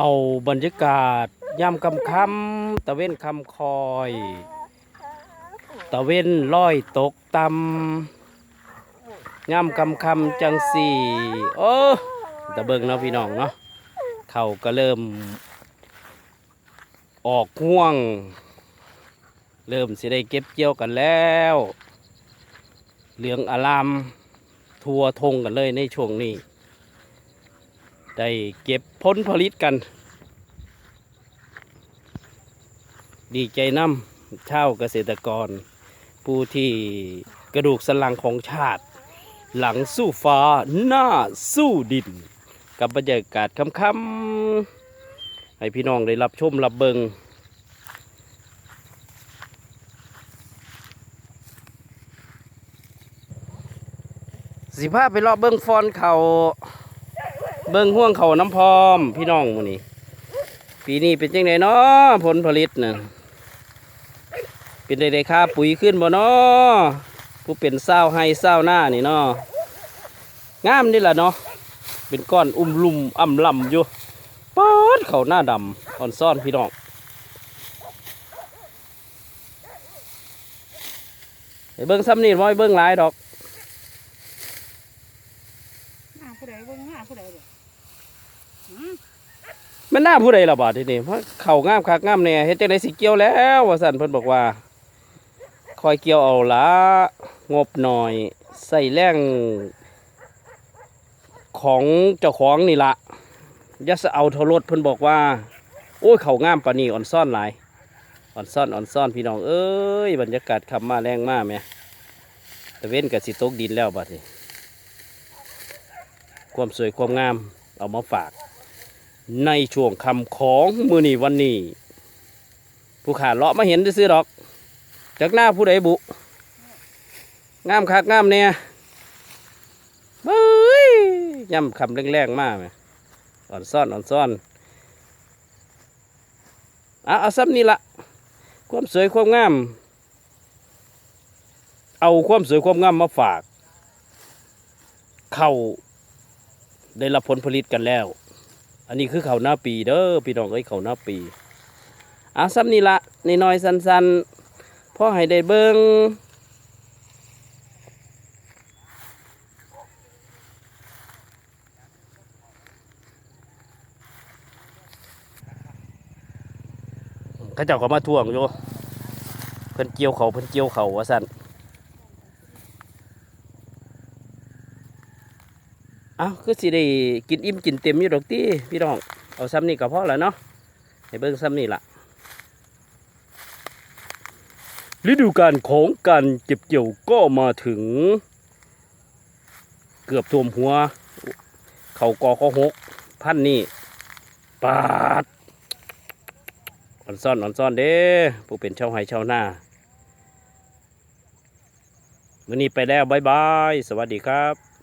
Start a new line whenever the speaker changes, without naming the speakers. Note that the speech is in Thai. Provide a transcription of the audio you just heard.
เอาบรรยากาศยามคำคำตะเว้นคำคอย ตะเว้นลอยตกตำยามคำคำจังสี่โอ้ตะเบิงเนาะพี่น้องเนาะเขาก็เริ่ม ออกห่วง เริ่มสิได้เก็บเกี่ยวกันแล้ว เหลืองอารามทัวทงกันเลยในช่วงนี้ ได้เก็บผลผลิตกัน ดีใจน้ำชาวเกษตรกร ผู้ที่กระดูกสันหลังของชาติ หลังสู้ฟ้าหน้าสู้ดิน กับบรรยากาศค่ำๆให้พี่น้องได้รับชมรับเบิงสิพาไปรอบเบิงฟอนเขา เบิงห่วงเขาน้ำพร้อม พี่น้องหมูนี่ปีนี้เป็นจังไดเนาะผลผลิตน่ะเป็นได้ได้ค่าปุ๋ยขึ้นบ่เนาะผู้เป็นเศร้าให้เศร้าหน้านี่เนาะงามนี่แหละเนาะเป็นก้อนอุ้มลุ่มอ่ำลำอยู่ป๊อดเขาหน้าดำอ่อนซ่อนพี่น้องไปเบิ้งซ้ำนี่บ่ไปเบิ้งหลายดอก
หน้าผู้ใดเบิ่งหน้าผู้ใดเด้อ มั
นหน้าผู้ใดล่ะบาดทีนี้เพราะเข่างามคักงามแน่เฮ็ดจังไดสิเกี่ยวแล้วว่าซั่นเพิ่นบอกว่า คอยเกี่ยวเอาละงบหน่อย ใส่แรงของเจ้าของนี่ละย่าสเอาเทารถเพิ่นบอกว่า โอ้ยเข่างามปานนี้อ่อนซ่อนหลายอ่อนซ่อนอ่อนซ่อนพี่น้องเอ้ยบรรยากาศคำมาแรงมากแหม่ตะเว้นกับสิตกดินแล้วบัดนี้ความสวยความงามเอามาฝาก ในช่วงคำของมือนี้วันนี้ ผู้ขาเลาะมาเห็นซื้อๆดอก จากหน้าผู้ใดบุงามคักงามเนี่ยเบ้ยย่ำคำแรงๆมากไหมอ่อนซ่อนอ่อนซ่อนเอาเอาซ้ำนี่ละความสวยความงาม เอาความสวยความงามมาฝาก เข้าได้รับผลผลิตกันแล้ว อันนี้คือเขาหน้าปีเด้อพี่น้องเอ้ยเขาหน้าปีอะซ้ำนี่ละนน้อยสั้นๆพ่อให้ได้เบิงเขาเจ้าก็มาท่วงอยู่เพิ่นเกี่ยวเขาเพิ่นเกี่ยวเขาว่าสั่น เอ้าคือสิได้กินอิ่มกินเต็มอยู่ดอกติพี่น้อง เอาซ้ำนี่ก็พอแล้วเนาะให้เบิ่งซ้ำนี่ละฤดูกาลของการเก็บเกี่ยวก็มาถึง เกือบท่วมหัว เขากอข้อหกพันนี่ปาดอ่อนซ่อนอ่อนซ่อนเด้ผู้เป็นชาวไร่ชาวหน้าวันนี้ไปแล้วบายบาย สวัสดีครับ